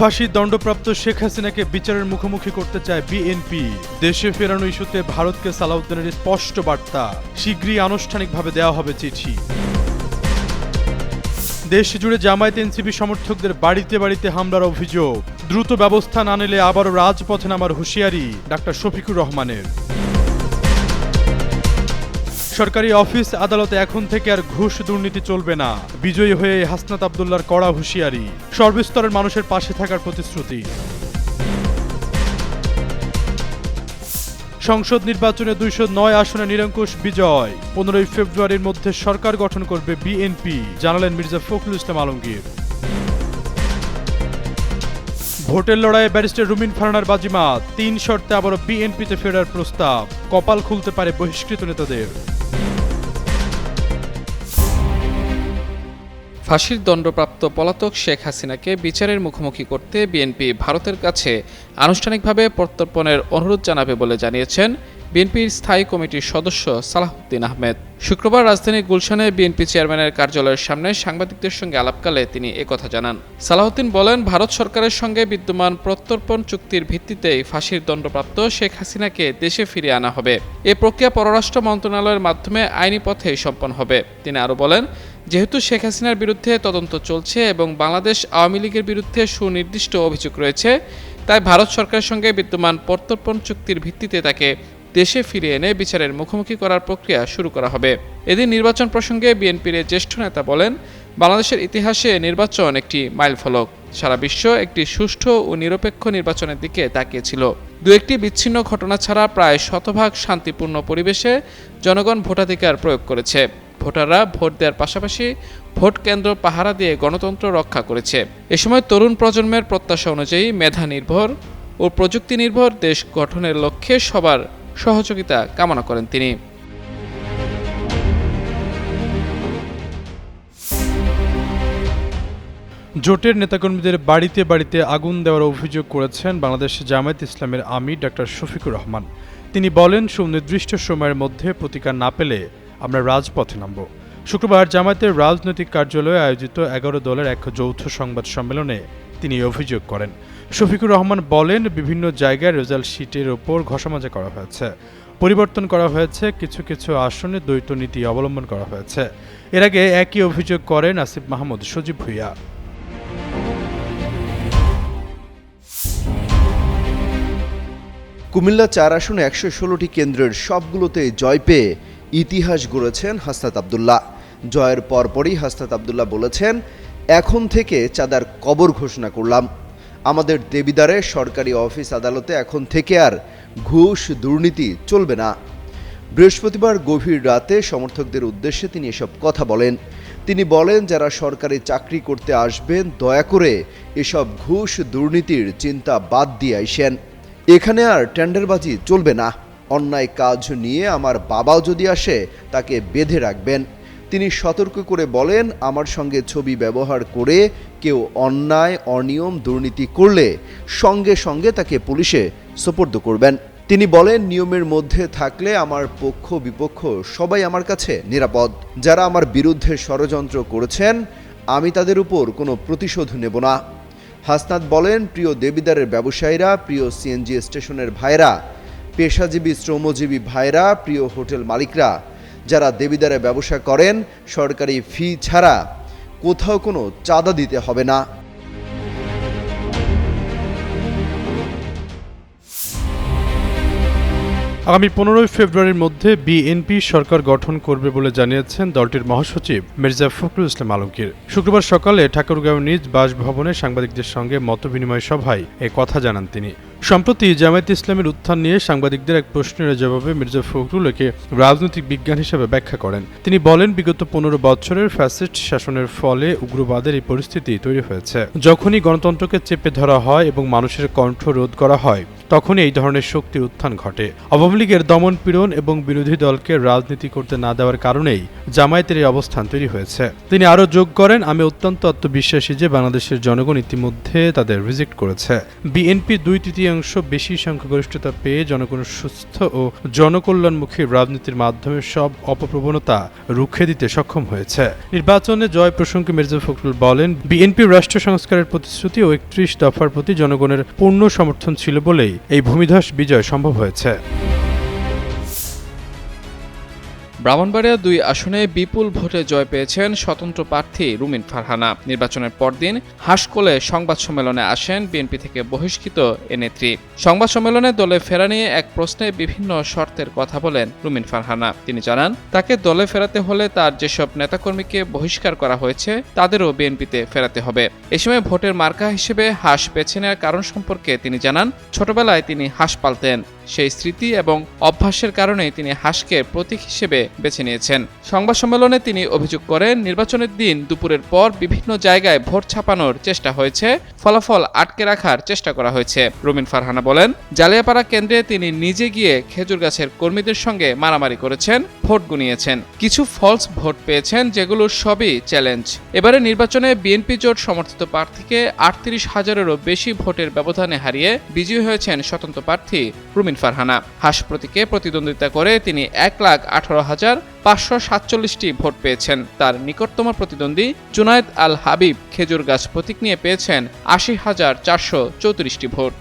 ফাঁসির দণ্ডপ্রাপ্ত শেখ হাসিনাকে বিচারের মুখোমুখি করতে চায় বিএনপি। দেশে ফেরানো ইস্যুতে ভারতকে সালাউদ্দিনের স্পষ্ট বার্তা। শীঘ্রই আনুষ্ঠানিকভাবে দেওয়া হবে চিঠি। দেশ জুড়ে জামায়াত এনসিপি সমর্থকদের বাড়িতে বাড়িতে হামলার অভিযোগ। দ্রুত ব্যবস্থা না নিলে আবারও রাজপথে নামার হুঁশিয়ারি ডাক্তার শফিকুর রহমানের। সরকারি অফিস আদালতে এখন থেকে আর ঘুষ দুর্নীতি চলবে না। বিজয়ী হয়ে হাসনাত আবদুল্লার কড়া হুঁশিয়ারি। সর্বস্তরের মানুষের পাশে থাকার প্রতিশ্রুতি। সংসদ নির্বাচনে দুইশো নয় আসনে নিরঙ্কুশ বিজয়। পনেরোই ফেব্রুয়ারির মধ্যে সরকার গঠন করবে বিএনপি, জানালেন মির্জা ফখরুল ইসলাম আলমগীর। ভোটের লড়াইয়ে ব্যারিস্টার রুমিন ফারানার বাজিমাত। তিন শর্তে আবারও বিএনপিতে ফেরার প্রস্তাব। কপাল খুলতে পারে বহিষ্কৃত নেতাদের। ফাঁসির দণ্ডপ্রাপ্ত পলাতক শেখ হাসিনাকে বিচারের মুখোমুখি করতে বিএনপি ভারতের কাছে আনুষ্ঠানিকভাবে প্রত্যর্পণের অনুরোধ জানাবে বলে জানিয়েছেন বিএনপির স্থায়ী কমিটির সদস্য সালাহুদ্দিন আহমেদ। শুক্রবার রাজধানীর গুলশানে বিএনপি চেয়ারম্যানের কার্যালয়ের সামনে সাংবাদিকদের সঙ্গে আলাপকালে তিনি একথা জানান। সালাহুদ্দিন বলেন, ভারত সরকারের সঙ্গে বিদ্যমান প্রত্যর্পণ চুক্তির ভিত্তিতেই ফাঁসির দণ্ডপ্রাপ্ত শেখ হাসিনাকে দেশে ফিরিয়ে আনা হবে। এ প্রক্রিয়া পররাষ্ট্র মন্ত্রণালয়ের মাধ্যমে আইনি পথেই সম্পন্ন হবে। তিনি আরও বলেন যেহেতু শেখ হাসিনার বিরুদ্ধে তদন্ত চলছে এবং বাংলাদেশ আওয়ামী লীগের বিরুদ্ধে সুনির্দিষ্ট অভিযোগ রয়েছে, তাই ভারত সরকারের সঙ্গে বিদ্যমান প্রত্যর্পণ চুক্তির ভিত্তিতে তাকে দেশে ফিরিয়ে এনে বিচারের মুখোমুখি করার প্রক্রিয়া শুরু করা হবে। এদিন নির্বাচন প্রসঙ্গে বিএনপির জ্যেষ্ঠ নেতা বলেন, বাংলাদেশের ইতিহাসে নির্বাচন একটি মাইলফলক সারা বিশ্ব একটি সুষ্ঠু ও নিরপেক্ষ নির্বাচনের দিকে তাকিয়েছিল। দু একটি বিচ্ছিন্ন ঘটনা ছাড়া প্রায় শতভাগ শান্তিপূর্ণ পরিবেশে জনগণ ভোটাধিকার প্রয়োগ করেছে। ভোটাররা ভোট দেওয়ার পাশাপাশি ভোট কেন্দ্র পাহারা দিয়ে গণতন্ত্র রক্ষা করেছে। এ সময় তরুণ প্রজন্মের প্রত্যাশা অনুযায়ী মেধা নির্ভর ও প্রযুক্তি নির্ভর দেশ গঠনের লক্ষ্যে সবার সহযোগিতা কামনা করেন তিনি। জোটের নেতাকর্মীদের বাড়িতে বাড়িতে আগুন দেওয়ার অভিযোগ করেছেন বাংলাদেশ জামায়াত ইসলামের আমির ডাক্তার শফিকুর রহমান। তিনি বলেন, সুনির্দিষ্ট সময়ের মধ্যে প্রতিকার না পেলে আমরা রাজপথে নামব। শুক্রবার জামায়াতের রাজনৈতিক কার্যালয়ে আয়োজিত এগারো দলের এক যৌথ সংবাদ সম্মেলনে তিনি অভিযোগ করেন। শফিকুর রহমান বলেন, বিভিন্ন জায়গায় রেজাল্ট শিটের ওপর ঘষামাজা করা হয়েছে। পরিবর্তন করা হয়েছে, কিছু কিছু আসনে দ্বৈত নীতি অবলম্বন করা হয়েছে। এর আগে একই অভিযোগ করেন আসিফ মাহমুদ সজীব ভুইয়া। কুমিল্লা চার আসনে একশো ষোলোটি কেন্দ্রের সবগুলোতে জয় পেয়ে ইতিহাস গড়েছেন হাসনাত আবদুল্লাহ। জয়ের পরপরই হাসনাত আবদুল্লাহ বলেছেন, এখন থেকে চাঁদার কবর ঘোষণা করলাম। আমাদের দেবিদারে সরকারি অফিস আদালতে এখন থেকে আর ঘুষ, দুর্নীতি চলবে না। বৃহস্পতিবার গভীর রাতে সমর্থকদের উদ্দেশ্যে তিনি এসব কথা বলেন। তিনি বলেন, যারা সরকারি চাকরি করতে আসবেন, দয়া করে এসব ঘুষ, দুর্নীতির চিন্তা বাদ দিয়ে আইসেন এখানে আর টেন্ডারবাজি চলবে না। অন্যায় কাজ নিয়ে আমার বাবাও যদি আসে, তাকে বেঁধে রাখবেন। তিনি সতর্ক করে বলেন, আমার সঙ্গে ছবি ব্যবহার করে কেউ অন্যায়, অনিয়ম, দুর্নীতি করলে সঙ্গে সঙ্গে তাকে পুলিশে সোপর্দ করবেন। তিনি বলেন, নিয়মের মধ্যে থাকলে আমার পক্ষ বিপক্ষ সবাই আমার কাছে নিরাপদ। যারা আমার বিরুদ্ধে ষড়যন্ত্র করেছেন, আমি তাদের উপর কোনো প্রতিশোধ নেব না। হাসনাত বলেন, প্রিয় দেবিদারের ব্যবসায়ীরা, প্রিয় সিএনজি স্টেশনের ভাইরা পেশাজীবী, শ্রমজীবী ভাইরা, প্রিয় হোটেল মালিকরা, যারা দেবিদারে ব্যবসা করেন, সরকারি ফি ছাড়া কোথাও কোনো চাঁদা দিতে হবে না। আগামী পনেরোই ফেব্রুয়ারির মধ্যে বিএনপি সরকার গঠন করবে বলে জানিয়েছেন দলটির মহাসচিব মির্জা ফখরুল ইসলাম আলমগীর। শুক্রবার সকালে ঠাকুরগাঁও নিজ বাসভবনে সাংবাদিকদের সঙ্গে মতবিনিময় সভায় এ কথা জানান তিনি। সম্প্রতি জামায়াত ইসলামের উত্থান নিয়ে সাংবাদিকদের এক প্রশ্নের জবাবে মির্জা ফখরুল একে রাজনৈতিক বিজ্ঞান হিসেবে ব্যাখ্যা করেন। তিনি বলেন, বিগত পনেরো বছরের ফ্যাসিস্ট শাসনের ফলে উগ্রবাদের এই পরিস্থিতি তৈরি হয়েছে। যখনই গণতন্ত্রকে চেপে ধরা হয় এবং মানুষের কণ্ঠ রোধ করা হয় তখনই এই ধরনের শক্তির উত্থান ঘটে। আওয়ামী লীগের দমন পীড়ন এবং বিরোধী দলকে রাজনীতি করতে না দেওয়ার কারণেই জামায়াতের এই অবস্থান তৈরি হয়েছে। তিনি আরও যোগ করেন, আমি অত্যন্ত আত্মবিশ্বাসী যে বাংলাদেশের জনগণ ইতিমধ্যে তাদের রিজেক্ট করেছে। বিএনপি দুই তৃতীয়াংশ বেশি সংখ্যাগরিষ্ঠতা পেয়ে জনগণের সুস্থ ও জনকল্যাণমুখী রাজনীতির মাধ্যমে সব অপপ্রবণতা রুখে দিতে সক্ষম হয়েছে। নির্বাচনে জয় প্রসঙ্গে মির্জা ফখরুল বলেন, বিএনপি রাষ্ট্র সংস্কারের প্রতিশ্রুতি ও একত্রিশ দফার প্রতি জনগণের পূর্ণ সমর্থন ছিল বলেই এই ভূমিধস বিজয় সম্ভব হয়েছে। ব্রাহ্মণবাড়িয়া দুই আসনে বিপুল ভোটে জয় পেয়েছেন স্বতন্ত্র প্রার্থী রুমিন ফারহানা। নির্বাচনের পরদিন হাসকোলে সংবাদ সম্মেলনে আসেন বিএনপি থেকে বহিষ্কৃত এ নেত্রী। সংবাদ সম্মেলনে দলে ফেরা নিয়ে এক প্রশ্নে বিভিন্ন শর্তের কথা বলেন রুমিন ফারহানা। তিনি জানান, তাকে দলে ফেরাতে হলে তার যেসব নেতাকর্মীকে বহিষ্কার করা হয়েছে, তাদেরও বিএনপিতে ফেরাতে হবে। এ সময় ভোটের মার্কা হিসেবে হাঁস বেছে নেওয়ার কারণ সম্পর্কে তিনি জানান, ছোটবেলায় তিনি হাঁস পালতেন। সেই স্মৃতি এবং অভ্যাসের কারণে তিনি হাসকে প্রতীক হিসেবে বেছে নিয়েছেন। সংবাদ সম্মেলনে তিনি অভিযোগ করেন, নির্বাচনের দিন দুপুরের পর বিভিন্ন জায়গায় ভোট ছাপানোর চেষ্টা হয়েছে, ফলাফল আটকে রাখার চেষ্টা করা হয়েছে। রুমিন ফারহানা বলেন জালিয়াপাড়া কেন্দ্রে তিনি নিজে গিয়ে খেজুর গাছের কর্মীদের সঙ্গে মারামারি করেছেন। ভোট গুনিয়েছেন। কিছু ফলস ভোট পেয়েছেন, যেগুলো সবই চ্যালেঞ্জ এবারে নির্বাচনে বিএনপি জোট সমর্থিত প্রার্থীকে আটত্রিশ হাজারেরও বেশি ভোটের ব্যবধানে হারিয়ে বিজয়ী হয়েছেন স্বতন্ত্র প্রার্থী রুমিন ফারহানা। হাস প্রতীকে প্রতিদ্বন্দ্বিতা করে তিনি এক লাখ আঠারো হাজার পাঁচশো সাতচল্লিশটি ভোট পেয়েছেন। তার নিকটতম প্রতিদ্বন্দ্বী জুনায়েদ আল হাবিব খেজুর গাছ প্রতীক নিয়ে পেয়েছেন আশি হাজার চারশো চৌত্রিশটি ভোট।